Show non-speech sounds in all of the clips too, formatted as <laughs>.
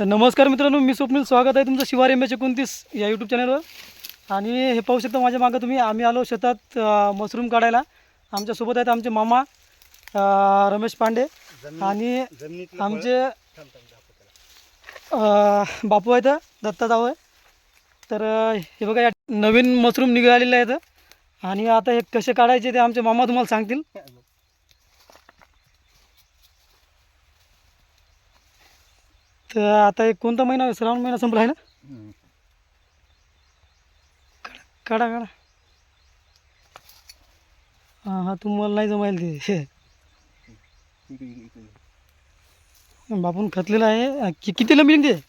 तर नमस्कार मित्रांनो मी स्वप्नील. स्वागत आहे तुमचं शिवार एम एच एकोणतीस या यूट्यूब चॅनलवर आणि हे पाहू शकता माझ्या मागं तुम्ही. आम्ही आलो शेतात मशरूम काढायला. आमच्यासोबत आहेत आमचे मामा रमेश पांडे. आणि आमचे बापू आहेत दत्ता जाऊ आहे तर हे बघा या नवीन मशरूम निघालेले आहेत. आणि आता हे कसे काढायचे ते आमचे मामा तुम्हाला सांगतील. <laughs> तर आता एक कोणता महिना आहे? श्रावण महिना संपला आहे ना? काढा काढा हां हां तुम्हाला नाही जमायला ते. बापून खतलेलं आहे. कि किती लंबी निघते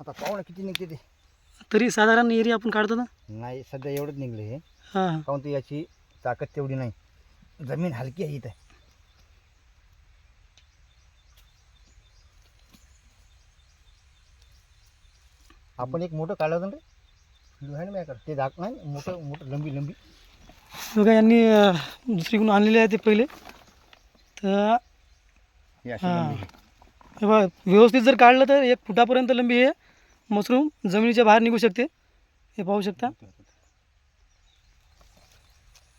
आता पाहू ना किती निघते ते? तरी साधारण एरिया आपण काढतो ना? नाही सध्या एवढंच निघले हे. हां काहून ते याची ताकद तेवढी नाही. जमीन हलकी आहे इथं. आपण एक मोठं काढलं होतं रे व्हिडिओ आहे ना माझ्याकडे ते दाख नाही मोठं मोठं लंबी लंबी. बघा यांनी अं, दुसरीकडून आणलेले आहे ते पहिले. तर हे अशी हां. लंबी. हे बघा व्यवस्थित जर काढलं तर एक फुटापर्यंत लंबी हे मशरूम जमिनीच्या बाहेर निघू शकते. हे पाहू शकता.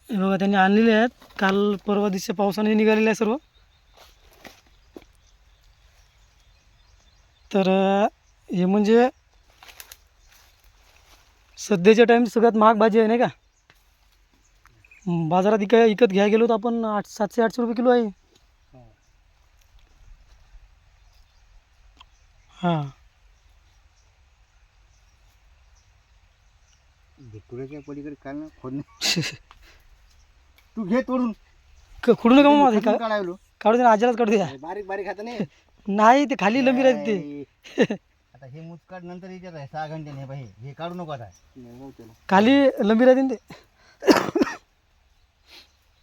हे बघा त्यांनी आणलेले आहेत. काल परवा दिवशी पावसाने निघालेले आहे सर्व. तर अं, हे म्हणजे सध्याच्या टाईम सगळ्यात महाग भाजी आहे नाही का? बाजारात इक विकत घ्यायला गेलो तर आपण आठ सातशे आठशे रुपये किलो आहे. हां. पलीकडे? ना <laughs> तू घे तोडून. क- खुडू नका मग का काढायलो. काढू दे ना आजारात काढू द्या बारीक बारीक नाही नाही ते खाली लंबी राहते ते. <laughs> आता हे मुचकाड नंतर याच्यात आहे सहा घंटे नाही पाहिजे हे. काढू नको आता. खाली लंबी राहते ना ते.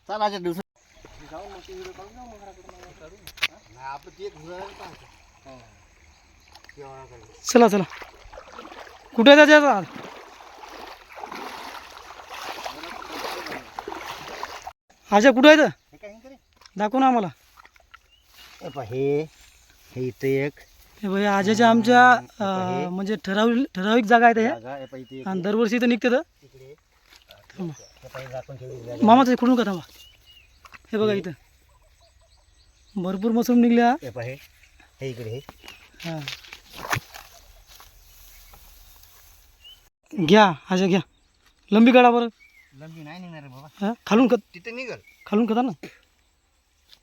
चल आजच्या दिवसात. आपलं ते चला चला. कुठे आहे त्याच्या आजा? कुठं आहे तर हे काय हे करे? दाखव ना आम्हाला. हे पहा, हे. हे इथं एक. हे भाई आजाच्या आमच्या म्हणजे ठराविक ठराविक जागा आहेत ह्या आणि दरवर्षी इथं निघते तर? जागा. मामाचं खुडून का थांबा हे बघा इथं. भरपूर मशरूम निघल्या. हे पहा, इकडे हे. घ्या आजा घ्या. लंबी काढा बरं. लंबी नाही निघणार बाबा. हां खालून खत तिथे निघल. खालून खता ना.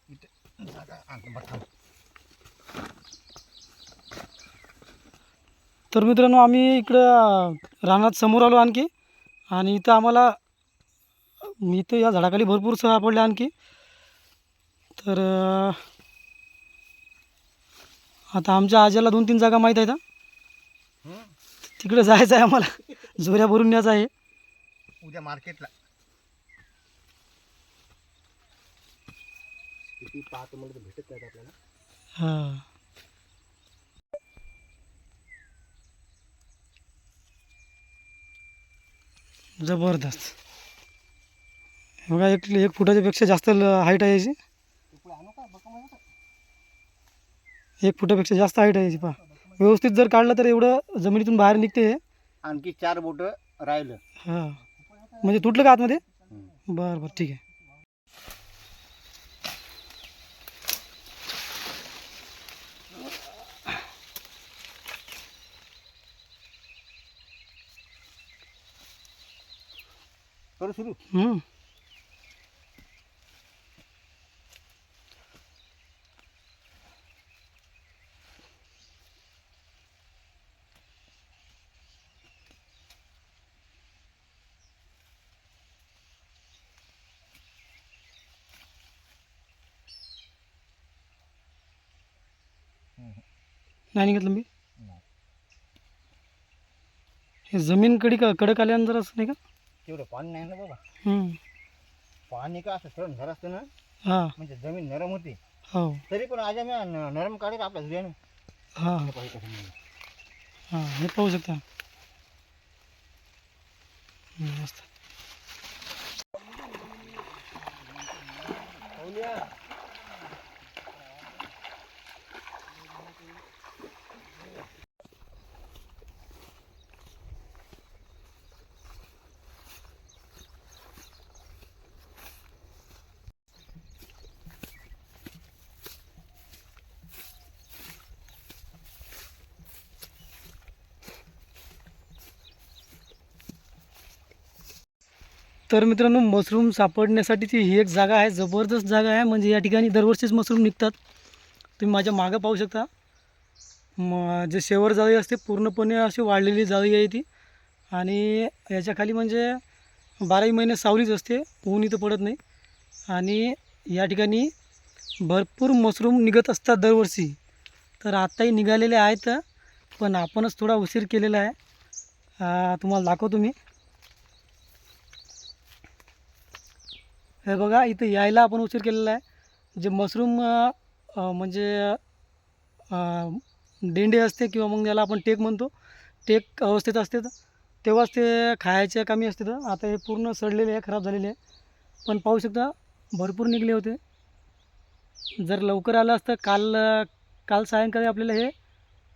इथे जागा हा, बरं, थांब. तर मित्रांनो आम्ही इकडं रानात समोर आलो आणखी. आणि इथं आम्हाला मी इथं या झाडाखाली भरपूर सापडले आणखी. तर आता आमच्या आज्याला दोन तीन जागा माहीत आहेत? तिकडे जायचं आहे आम्हाला. जोऱ्या भरून न्यायचं आहे. उद्या मार्केटला. किती पाहतो म्हणजे भेटत नाही आपल्याला. हां. जबरदस्त. बघा एक एक फुटाच्या पेक्षा जास्त हाईट आहे याची? एक फुटापेक्षा जास्त हाईट आहे याची पहा. व्यवस्थित जर काढलं तर एवढं जमिनीतून बाहेर निघते हे. आणखी चार बोट राहिलं. हां. म्हणजे तुटलं का आतमध्ये? बरं बरं ठीक आहे. करू सुरू. हम्म. नाही निघत लंबी? हे जमीन कडी का कडक आल्यानंतर असं नाही का? तेवढं पाणी नाही ना बाबा. हम्म. पाणी का असं सण घर असतं ना? हाँ. म्हणजे ज़मीन नरम होती. हो. तरी पण आज आम्ही न- नरम काढेल आपल्या zuऱ्यानं. हाँ. हे. हाँ हे पाहू शकता. हम्म, मस्त. तर मित्रांनो मशरूम सापडण्यासाठीची ही एक जागा आहे जबरदस्त जागा आहे. म्हणजे या ठिकाणी दरवर्षीच मशरूम निघतात. तुम्ही माझ्या मागं पाहू शकता. म जे शेवर जाळी असते पूर्णपणे अशी वाढलेली जाळी आहे ती. आणि याच्या खाली म्हणजे बाराही महिने सावलीच असते ऊन इथं पडत नाही. आणि या ठिकाणी भरपूर मशरूम निघत असतात दरवर्षी. तर आत्ताही निघालेले आहेत पण आपणच थोडा उशीर केलेला आहे. तुम्हाला दाखवतो मी. हे बघा इथं यायला आपण उशीर केलेला आहे. जे मशरूम म्हणजे डेंडे असते किंवा मग याला आपण टेक म्हणतो टेक अवस्थेत असते तर तेव्हाच ते खायच्या कमी असते तर. आता हे पूर्ण सडलेले आहे खराब झालेले आहे. पण पाहू शकता भरपूर निघले होते. जर लवकर आलं असतं काल काल सायंकाळी आपल्याला हे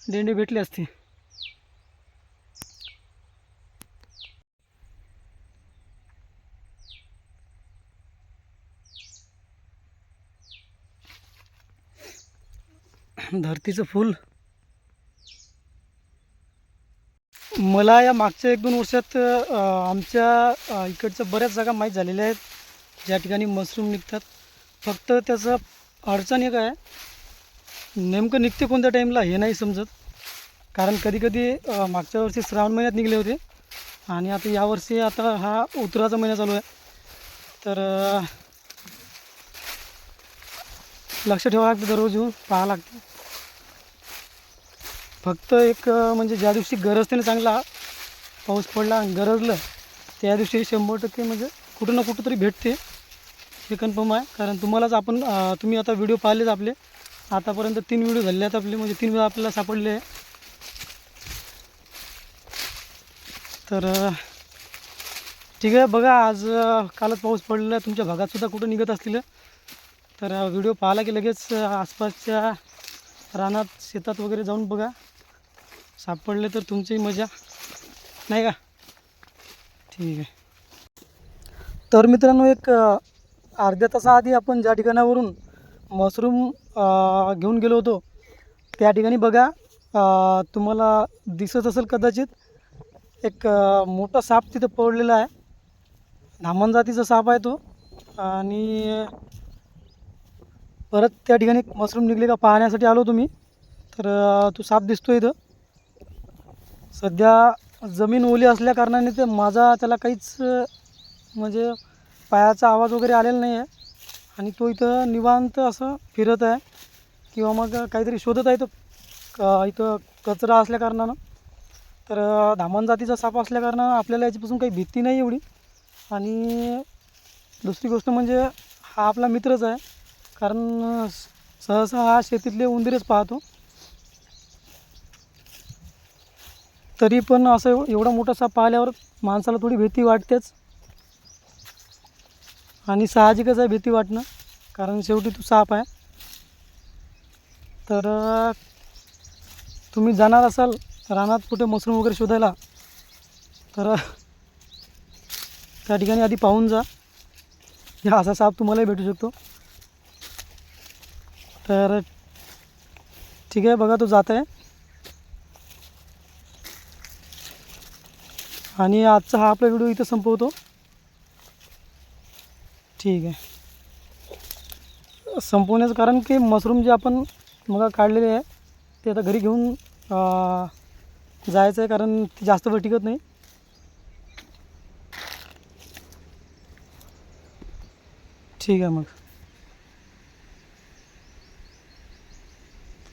डेंडे भेटले असते. धरतीचं फूल. मला या मागच्या एक दोन वर्षात आमच्या इकडच्या बऱ्याच जागा माहीत झालेल्या आहेत. ज्या ठिकाणी मशरूम निघतात. फक्त त्याचं अडचण एक आहे. नेमकं निघते कोणत्या टाईमला हे नाही समजत. कारण कधीकधी मागच्या वर्षी श्रावण महिन्यात निघले होते. आणि आता यावर्षी आता हा उतराचा महिना चालू आहे. तर लक्ष ठेवावं लागतं दररोज येऊन पाहावं लागतं. फक्त एक म्हणजे ज्या दिवशी गरजते ना चांगला पाऊस पडला आणि गरजलं त्या दिवशी शंभर टक्के म्हणजे कुठं ना कुठं तरी भेटते. हे कन्फर्म आहे. कारण तुम्हालाच आपण तुम्ही आता व्हिडिओ पाहिलेच आपले. आतापर्यंत तीन व्हिडिओ झाले आहेत आपले. म्हणजे तीन वेळा आपल्याला सापडले. आहे तर ठीक आहे. बघा आज कालच पाऊस पडलेला आहे. तुमच्या भागातसुद्धा कुठं निघत असतील. तर व्हिडिओ पाहिला की लगेच आसपासच्या रानात शेतात वगैरे जाऊन बघा. सापडले तर तुमचीही मजा. नाही का? ठीक आहे. तर मित्रांनो एक अर्ध्या तासाआधी आपण ज्या ठिकाणावरून मशरूम घेऊन गेलो होतो त्या ठिकाणी बघा तुम्हाला दिसत असेल कदाचित एक मोठा साप तिथं पडलेला आहे. धामण जातीचा साप आहे तो. आणि परत त्या ठिकाणी मशरूम निघले का पाहण्यासाठी आलो तुम्ही. तर तो साप दिसतो इथं. सध्या जमीन ओली असल्या कारणाने ते माझा त्याला काहीच म्हणजे पायाचा आवाज वगैरे आलेला नाही आहे आणि तो इथं निवांत असं फिरत आहे. किंवा मग काहीतरी शोधत आहे तो क- इथं कचरा असल्या कारणानं. तर धामण जातीचा साप असल्या कारणानं आपल्याला याच्यापासून काही भीती नाही एवढी. आणि दुसरी गोष्ट म्हणजे हा आपला मित्रच आहे. कारण सहसा हा शेतीतले उंदीरच पाहतो. तरी पण असं एवढा मोठा साप पाहिल्यावर माणसाला थोडी भीती वाटतेच. आणि साहजिकच आहे भीती वाटणं कारण शेवटी तो साप आहे. तर तुम्ही जाणार असाल रानात कुठे मशरूम वगैरे शोधायला तर त्या ठिकाणी आधी पाहून जा. या असा साप तुम्हालाही भेटू शकतो. तर ठीक आहे बघा तो जात आहे. आणि आजचा हा आपला व्हिडिओ इथं संपवतो. ठीक आहे. संपवण्याचं कारण की मशरूम जे आपण मग काढलेले आहे ते आता घरी घेऊन जायचं आहे कारण ते जास्त वेळ टिकत नाही. ठीक आहे मग.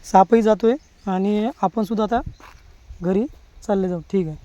सापही जातो आहे आणि आपणसुद्धा आता घरी चालले जाऊ. ठीक आहे.